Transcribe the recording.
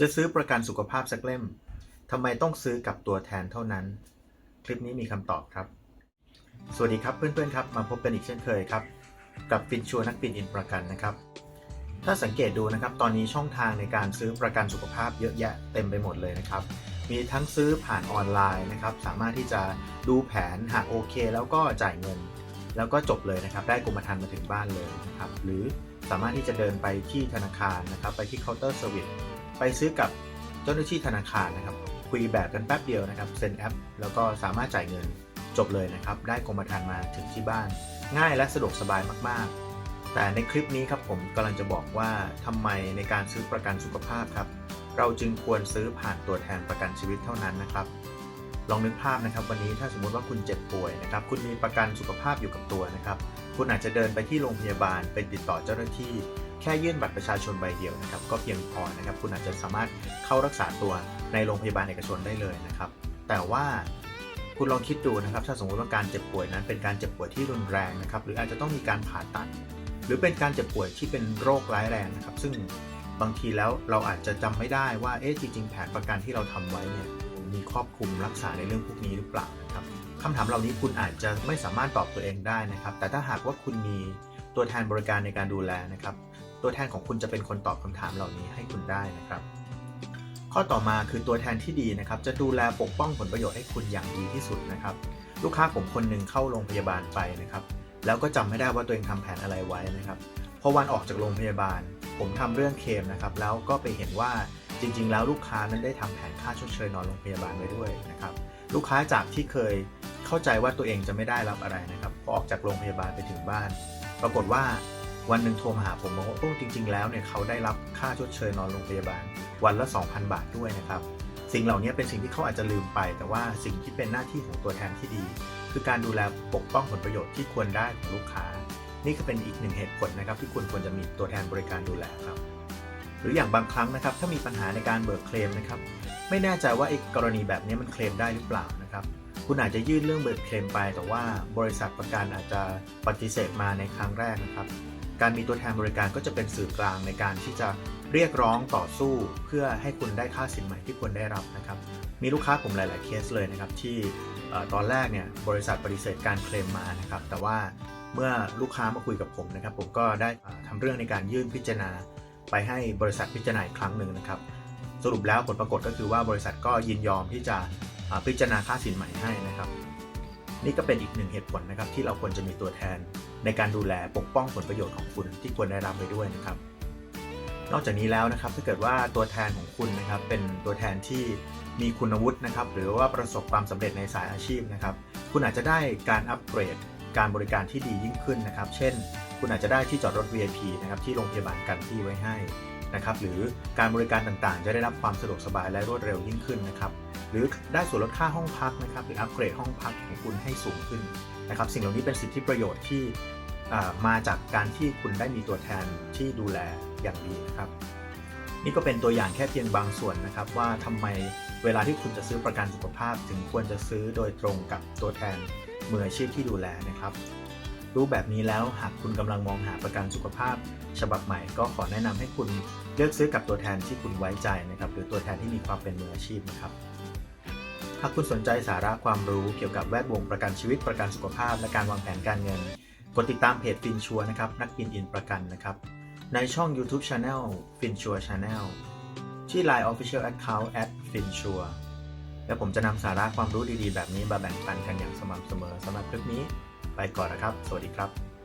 จะซื้อประกันสุขภาพสักเล่มทำไมต้องซื้อกับตัวแทนเท่านั้น คลิปนี้มีคำตอบครับ สวัสดีครับเพื่อนๆครับมาพบกันอีกเช่นเคยครับ กับฟินชัวนักบินอินประกันนะครับ ถ้าสังเกตดูนะครับ ตอนนี้ช่องทางในการซื้อประกันสุขภาพเยอะแยะเต็มไปหมดเลยนะครับ มีทั้งซื้อผ่านออนไลน์นะครับ สามารถที่จะดูแผนหากโอเค แล้วก็จ่ายเงิน แล้วก็จบเลยนะครับ ได้กรมธรรม์มาถึงบ้านเลยนะครับ หรือสามารถที่จะเดินไปที่ธนาคารนะครับ ไปที่เคาน์เตอร์เซอร์วิส ไปซื้อกับเจ้าหน้าที่ธนาคารนะครับ คุยแบบกันแป๊บเดียวนะครับเซ็นแอป แล้วก็สามารถจ่ายเงินจบเลยนะครับ ได้กรมธรรม์มาถึงที่บ้าน ง่ายและสะดวกสบายมากๆ แต่ในคลิปนี้ครับผมกำลังจะบอกว่าทำไมในการซื้อประกันสุขภาพครับเราจึงควรซื้อผ่านตัวแทนประกันชีวิตเท่านั้นนะครับ ลองนึกภาพนะครับ วันนี้ถ้าสมมุติว่าคุณเจ็บป่วยนะครับ คุณมีประกันสุขภาพอยู่กับตัวนะครับ คุณอาจจะเดินไปที่โรงพยาบาลไปติดต่อเจ้าหน้าที่ ค่ยื่นบัตรประชาชนใบเดียวนะครับก็เพียงพอนะครับคุณอาจจะสามารถเข้ารักษาตัวในโรงพยาบาลเอกชนได้เลยนะครับ แต่ว่าคุณลองคิดดูนะครับ ถ้าสมมติว่าการเจ็บป่วยนั้นเป็นการเจ็บป่วยที่รุนแรงนะครับ หรืออาจจะต้องมีการผ่าตัด หรือเป็นการเจ็บป่วยที่เป็นโรคร้ายแรงนะครับ ซึ่งบางทีแล้วเราอาจจะจำไม่ได้ว่าเอ๊ะจริงๆ แผนประกันที่เราทำไว้เนี่ยมีครอบคลุมรักษาในเรื่องพวกนี้หรือเปล่านะครับคำถามเหล่านี้คุณอาจจะไม่สามารถตอบตัวเองได้นะครับ แต่ถ้าหากว่าคุณมีตัวแทนบริการในการดูแลนะครับ ตัวแทนของคุณจะเป็นคนตอบคำถามเหล่านี้ให้คุณได้นะครับ ข้อต่อมาคือตัวแทนที่ดีนะครับ จะดูแลปกป้องผลประโยชน์ให้คุณอย่างดีที่สุดนะครับ ลูกค้าผมคนหนึ่งเข้าโรงพยาบาลไปนะครับ แล้วก็จำไม่ได้ว่าตัวเองทำแผนอะไรไว้นะครับพอวันออกจากโรงพยาบาล ผมทำเรื่องเคลมนะครับ แล้วก็ไปเห็นว่าจริง ๆ แล้วลูกค้านั้นได้ทำแผนค่าชดเชยนอนโรงพยาบาลไว้ด้วยนะครับ ลูกค้าจากที่เคยเข้าใจว่าตัวเองจะไม่ได้รับอะไรนะครับพอออกจากโรงพยาบาลไปถึงบ้าน ปรากฏว่า วันหนึ่งโทรมาหาผมบอกว่าโอ้จริง ๆ แล้วเนี่ยเขาได้รับค่าชดเชยนอนโรงพยาบาล วันละ 2,000 บาทด้วยนะครับ สิ่งเหล่านี้เป็นสิ่งที่เขาอาจจะลืมไป แต่ว่าสิ่งที่เป็นหน้าที่ของตัวแทนที่ดี คือการดูแลปกป้องผลประโยชน์ที่ควรได้ของลูกค้า นี่ก็เป็นอีกหนึ่งเหตุผลนะครับที่คุณควรจะมีตัวแทนบริการดูแลครับหรืออย่างบางครั้งนะครับถ้ามีปัญหาในการเบิกเคลมนะครับไม่แน่ใจว่าไอ้กรณีแบบนี้มันเคลมได้หรือเปล่านะครับคุณอาจจะยื่นเรื่องเบิกเคลมไป แต่ว่าบริษัทประกันอาจจะปฏิเสธมาในครั้งแรกนะครับ การมีตัวแทนบริการก็จะเป็นสื่อกลางในการที่จะเรียกร้องต่อสู้เพื่อให้คุณได้ค่าสินใหม่ที่ควรได้รับนะครับมีลูกค้าผมหลาย ๆเคสเลยนะครับที่ตอนแรกเนี่ยบริษัทปฏิเสธการเคลมมานะครับแต่ว่าเมื่อลูกค้ามาคุยกับผมนะครับ ผมก็ได้อ่าทำเรื่องในการยื่นพิจารณา ไปให้บริษัทพิจารณาอีกครั้งหนึ่งนะครับ สรุปแล้วผลปรากฏก็คือว่าบริษัทก็ยินยอมที่จะพิจารณาค่าสินใหม่ให้นะครับ นี่ก็เป็นอีกหนึ่งเหตุผลนะครับที่เราควรจะมีตัวแทน ในการดูแลปกป้องผลประโยชน์ของคุณที่ควรได้รับไปด้วยนะครับ นอกจากนี้แล้วนะครับถ้าเกิดว่าตัวแทนของคุณนะครับเป็นตัวแทนที่มีคุณวุฒินะครับหรือว่าประสบความสำเร็จในสายอาชีพนะครับ คุณอาจจะได้การอัปเกรดการบริการที่ดียิ่งขึ้นนะครับ เช่น คุณอาจจะได้ที่จอดรถ VIP นะครับที่โรงพยาบาลกันที่ไว้ให้นะครับหรือการบริการต่างๆ จะได้รับความสะดวกสบายและรวดเร็วยิ่งขึ้นนะครับ หรือได้ส่วนลดค่าห้องพักนะครับหรืออัปเกรดห้องพักของคุณให้สูงขึ้นนะครับสิ่งเหล่านี้เป็นสิทธิประโยชน์ที่มาจากการที่คุณได้มีตัวแทนที่ดูแลอย่างดีนะครับ นี่ก็เป็นตัวอย่างแค่เพียงบางส่วนนะครับว่าทำไมเวลาที่คุณจะซื้อประกันสุขภาพ ถึงควรจะซื้อโดยตรงกับตัวแทนมืออาชีพที่ดูแลนะครับ รู้แบบนี้แล้วหากคุณกำลังมองหาประกันสุขภาพ ฉบับใหม่ก็ขอแนะนำให้คุณเลือกซื้อกับตัวแทนที่คุณไว้ใจนะครับ หรือตัวแทนที่มีความเป็นมืออาชีพนะครับ หากคุณสนใจสาระความรู้เกี่ยวกับแวดวงประกันชีวิตประกันสุขภาพ และการวางแผนการเงิน กดติดตามเพจฟินชัวนะครับนักบินอินประกันนะครับ ในช่อง YouTube Channel FinSure Channel ที่ Line Official Account @finsure และผมจะนำสาระความรู้ดีๆ แบบนี้มาแบ่งปันกันอย่างสม่ำเสมอสำหรับคลิปนี้ ไปก่อนนะครับ สวัสดีครับ